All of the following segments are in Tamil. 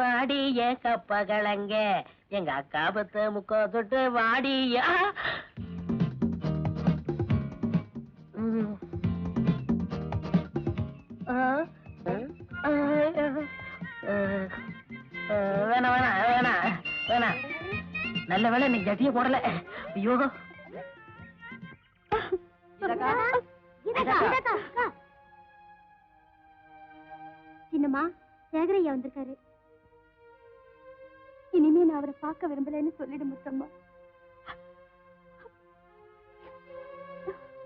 வாடிய கப்பகளங்க எங்க அக்கா பத்து முக்கோ தொட்டு வாடிய. வேணாம் வேணாம் வேணாம் வேணாம் நல்ல வேளை நீ ஜட்டிய போடல. ஐயோ. சின்னம்மா சேகரையா வந்திருக்காரு. இனிமே நான் அவரை பார்க்க விரும்பலன்னு சொல்லிடு முத்தம்மா.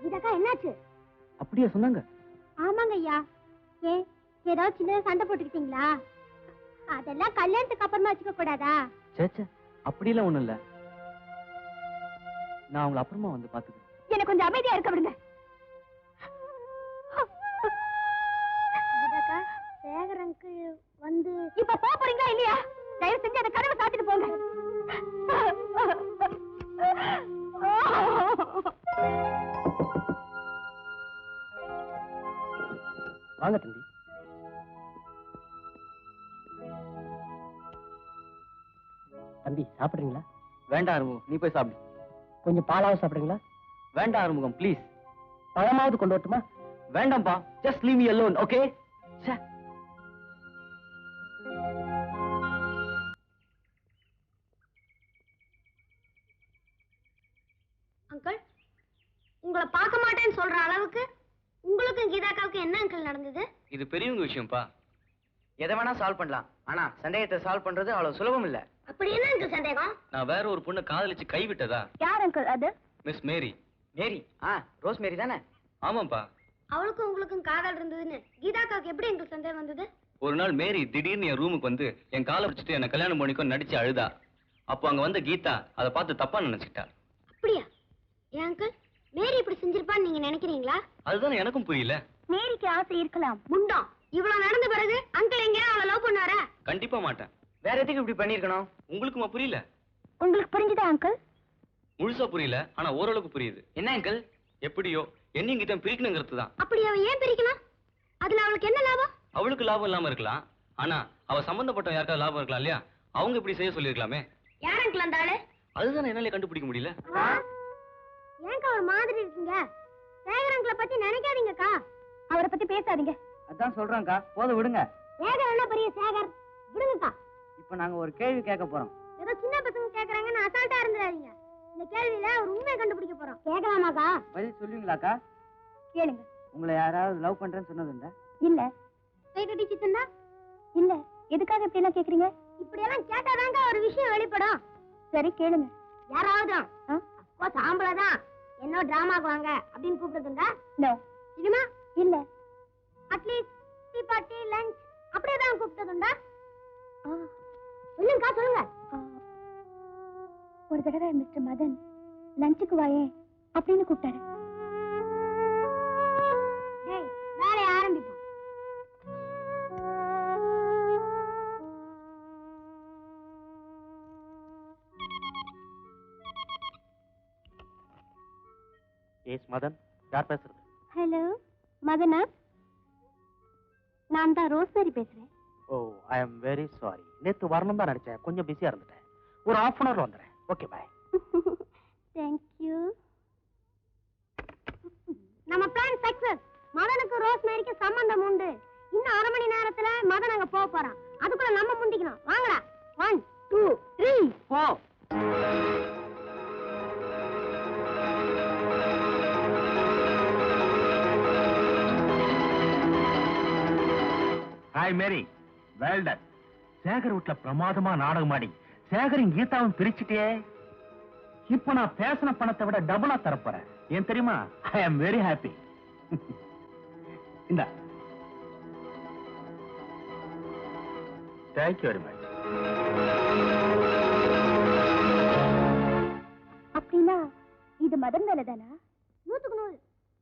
கீதாக்கா என்னாச்சு? அப்படியே சொன்னாங்க. ஆமாங்க ஐயா. ஏன் ஏதாவது சின்னதா சண்டை போட்டுக்கிட்டீங்களா? அதெல்லாம் கல்யாணத்துக்கு அப்புறமா வச்சுக்க கூடாதா? சேச்சே அப்படிலாம் ஒண்ணும் இல்ல. நான் அவங்கள அப்புறமா வந்து பாத்துக்கிறேன் எனக்கு கொஞ்சம் அமைதியா இருக்க விடுங்க. சேகர் அங்கிள் வந்து இப்ப போறீங்களா இல்லையா? தயவு செஞ்சு அந்த கதவை தம்பி சாப்பிடுறீங்களா? வேண்டாம் அறுமுகம் நீ போய் சாப்பிடு. கொஞ்சம் பாலாவது சாப்பிடுறீங்களா? வேண்டாம் அறுமுகம் ப்ளீஸ் பழமாவது கொண்டு வரட்டுமா? வேண்டாம்ப்பா just leave me alone okay uncle உங்களை பார்க்க மாட்டேன்னு சொல்ற அளவுக்கு உங்களுக்கும் கீதாக்காவுக்கும் என்ன அங்கிள் நடந்தது? இது பெரியவங்க விஷயம்ப்பா. எதை வேணா சால்வ் பண்ணலாம். ஆனா சந்தேகத்தை சால்வ் பண்றது அவ்வளவு சுலபம் இல்ல. அப்படி என்ன அங்கிள் சந்தேகம்? நான் வேற ஒரு பொண்ணை காதலிச்சு கைவிட்டதா? யார் அங்கிள் அது? மிஸ் மேரி. மேரி. ஆ ரோஸ் மேரி தானே? ஆமாப்பா அவளுக்கும் உங்களுக்கும் காதல் இருந்ததுன்னு கீதாக்காவுக்கு எப்படி அங்கிள் சந்தேகம் வந்தது? ஒரு நாள் மேரி திடீர்னு என் ரூமுக்கு வந்து என் காலை பிடிச்சிட்டு என்ன கல்யாணம் பண்ணிக்கோ நடிச்சு அழுதா. அப்போ அங்க வந்த கீதா அதை பார்த்து தப்பா நினைச்சுக்கிட்டா. அப்படியா? ஏன் அங்கிள்? மேரி இப்படி செஞ்சிருப்பான்னு நீங்க நினைக்கிறீங்களா? அதுதானே எனக்கும் புரியல. மேரிக்கு ஆசை இருக்கலாம். முண்டம். இவ்வளவு நடந்த பிறகு அங்கிள் எங்க அவளை லவ் பண்ணாரா கண்டிப்பா மாட்டேன். வேற எதுக்கு இப்படி பண்ணிருக்கணும் உங்களுக்குமா புரியல? உங்களுக்கு புரிஞ்சுதா அங்கிள் முழுசா புரியல ஆனா ஓரளவுக்கு புரியுது. என்ன அங்கிள் எப்படியோ என்னையும் கீதா பிரிக்கணுங்கிறது தான். அப்படி அவ ஏன் பிரிக்கணும்? அதுல அவளுக்கு என்ன லாபம்? அவளுக்கு லாபம் இல்லாம இருக்கலாம். ஆனா அவ சம்பந்தப்பட்ட யாருக்காவது லாபம் இருக்கலாம் இல்லையா? அவங்க இப்படி செய்ய சொல்லிருக்கலாமே யார் அங்கிள் அந்த ஆளு? அதுதான் என்னால கண்டுபிடிக்க முடியல. ஏங்க ஒரு மாதிரி இருக்கீங்க? சேகர் அங்கிளை பத்தி நினைக்காதீங்கக்கா. அவரை பத்தி பேசாதீங்க. அதான் சொல்றேன்க்கா. போதும் விடுங்க. சேகர் என்ன பெரிய சேகர்? விடுங்கக்கா. இப்போ நாங்க ஒரு கேள்வி கேட்க போறோம். ஏதோ சின்ன பசங்க கேக்குறாங்கன்னு அசால்ட்டா இருந்துடாதீங்க இந்த கேள்வியில ஒரு உண்மையை கண்டுபிடிக்க போறோம். கேட்கலாமாக்கா பதில் சொல்லுவீங்களாக்கா கேளுங்க. உங்களை யாராவது லவ் பண்றேன்னு சொன்னதுண்டா இல்ல. கட்டிச்சு தந்தா இல்ல. எதுக்காக இப்படி எல்லாம் கேக்குறீங்க? இப்படி எல்லாம் கேட்டாதாங்க ஒரு விஷயம் வெளிப்படும். சரி கேளுங்க. யாராவது அப்போ சாம்பளை தான். என்ன டிராமாக்கு வாங்க அப்படின்னு கூப்பிடுதுங்க நோ சினிமா? இல்ல. At least tea party lunch அப்படியே தான் கூப்பிட்டதுண்டா சொல்லுங்கக்கா சொல்லுங்க? ஒரு தடவை மிஸ்டர் மதன் லஞ்சுக்கு வாயே அப்படின்னு கூப்பிட்டாரு. வேலையை ஆரம்பிப்போம். எஸ் மதன் யார் பேசுறது? ஹலோ மதனா? நான் தான் ரோஸ்மேரி பேசுறேன். ஓ ஐ அம் வெரி சாரி நேத்து வரணும் தான் நினைச்சேன். கொஞ்சம் பிஸியா இருந்துட்டேன். ஒரு half அன் ஹவர்ல வந்துடுறேன். ஓகே பாய் தேங்க்யூ நம்ம பிளான் சக்சஸ் மதனுக்கு ரோஸ்மேரிக்கு சம்பந்தம் உண்டு. இன்னும் அரை மணி நேரத்துல மதன் அங்க போக போறான். அதுக்குள்ள நம்ம முந்திக்கணும். வாங்கடா. ஒன் டூ த்ரீ போ hi Mary well done Shekhar வீட்டுல பிரமாதமா நாடகமாடி சேகரின் கீதாவும் பிரிச்சுட்டே இப்ப நான் பேசின பணத்தை விட டபுளா தரப்போறேன். ஏன் தெரியுமா? ஐ ஆம் வெரி ஹாப்பி இந்த. தேங்க்யூ வெரி மச் அப்படின்னா இது மதன் வேலை தானா நூத்துக்கு நூறு.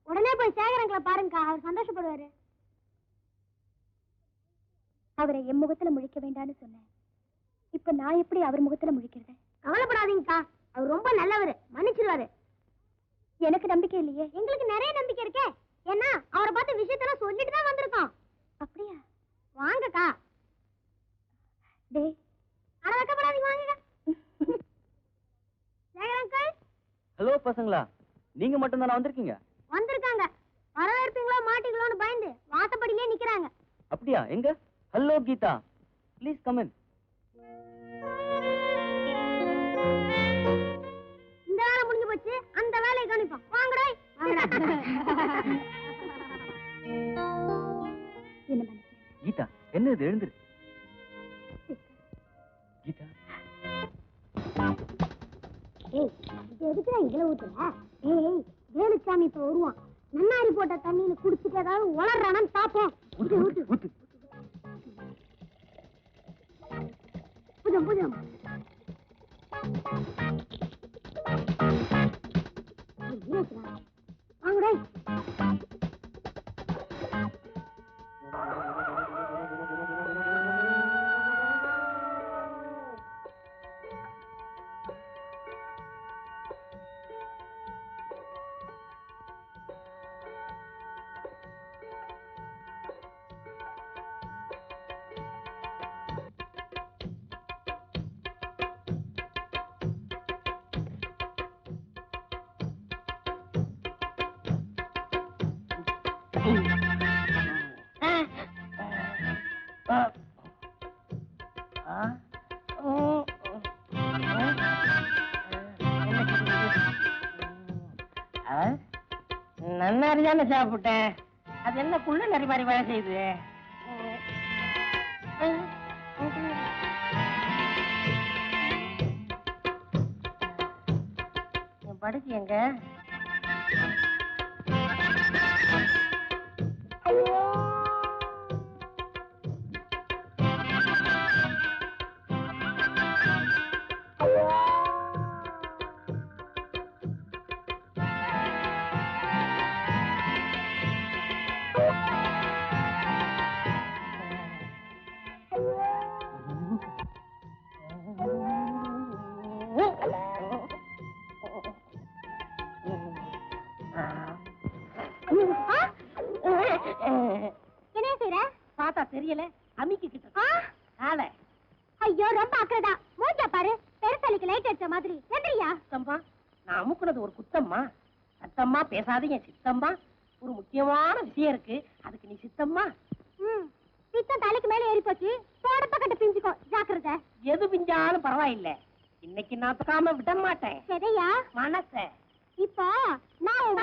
உடனே போய் சேகரங்களை பாருங்க அவர் சந்தோஷப்படுவாரு. அவரை என் முகத்துல முழிக்க வேண்டாம்னு சொன்னேன். இப்ப நான் எப்படி அவர் முகத்துல முழிக்கிறது? கவலைப்படாதீங்கக்கா. அவர் ரொம்ப நல்லவர். மன்னிச்சிருவாரு. எனக்கு நம்பிக்கை இல்லையே. எங்களுக்கு நிறைய நம்பிக்கை இருக்கே. ஏன்னா அவரை பார்த்து விஷயத்தெல்லாம் சொல்லிட்டு தான் வந்திருக்கோம். அப்படியா? வாங்கக்கா. டேய். அட வெக்கப்படாதீங்க வாங்க சேகர் அங்கிள். ஹலோ பசங்களா. நீங்க மட்டும் தானே வந்திருக்கீங்க? வந்திருக்காங்க. வரவேற்பீங்களோ மாட்டீங்களோன்னு பயந்து வாசப்படியிலே நிக்கிறாங்க. அப்படியா? எங்க? Hello Geetha please come in இந்த வேலை முடிஞ்சு போச்சு. அந்த வேலையை கவனிப்போம். வாங்கடா. கீதா என்ன இது? எழுந்துரு. கீதா. ஏய் எதுக்குடா இதுல ஊத்துற? ஏய் வேலுச்சாமி இப்ப வருவான். நன்னாரி போட்ட தண்ணியில குடிச்சிட்டு ஏதாவது உளறானான்னு பாப்போம். ஊத்து. ஊத்து. தானே சாப்பிட்டேன். அது என்ன புள்ள நரி மாதிரி வேலை செய்யுது? என் படுக்கை எங்க? என்ன செய்யற பார்த்தா தெரியல. அமிக்கி கிட்ட. ஆள. ஐயோ ரொம்ப அக்கறதா மூஞ்ச பாரு. பெருசலிக்கு லைட் அடிச்ச மாதிரி. எந்திரியா? சித்தம்மா நான் அமுக்குனது ஒரு குத்தம்மா. சத்தம்மா பேசாதீங்க சித்தம்மா ஒரு முக்கியமான விஷயம் இருக்கு. அதுக்கு நீ சித்தம்மா. ம். பித்தம் தலைக்கு மேல ஏறி போச்சு. போட பக்கத்து பிஞ்சுக்கோ ஜாக்கிரதை. எது பிஞ்சாலும் பரவாயில்லை. இன்னைக்கு நான் தொக்காம விட மாட்டேன். சரியா மனச. இப்போ நான்